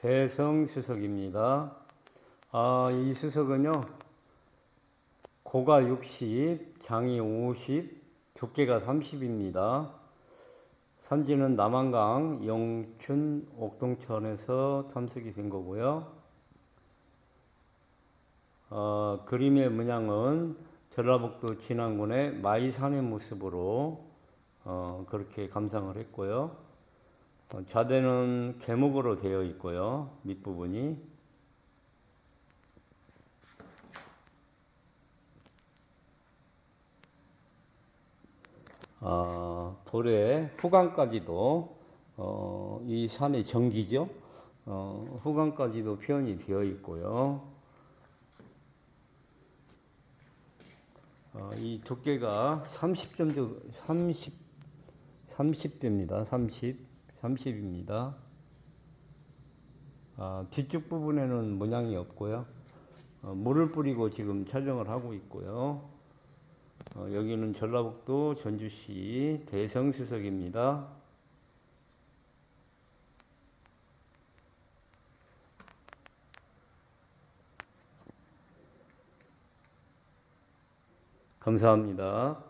대성수석입니다. 아, 이 수석은요, 고가 60, 장이 50, 두께가 30입니다. 산지는 남한강 영춘 옥동천에서 탐색이 된 거고요. 어, 그림의 문양은 전라북도 진안군의 마이산의 모습으로 어, 그렇게 감상을 했고요. 어, 자대는 개목으로 되어 있고요. 밑부분이 아, 돌의 후광까지도 어, 이 산의 정기죠. 어, 후광까지도 표현이 되어 있고요. 어, 이 두께가 30점 정도, 30, 30대입니다. 30, 30입니다. 아, 뒤쪽 부분에는 문양이 없고요. 어, 물을 뿌리고 지금 촬영을 하고 있고요. 어, 여기는 전라북도 전주시 대성수석입니다. 감사합니다.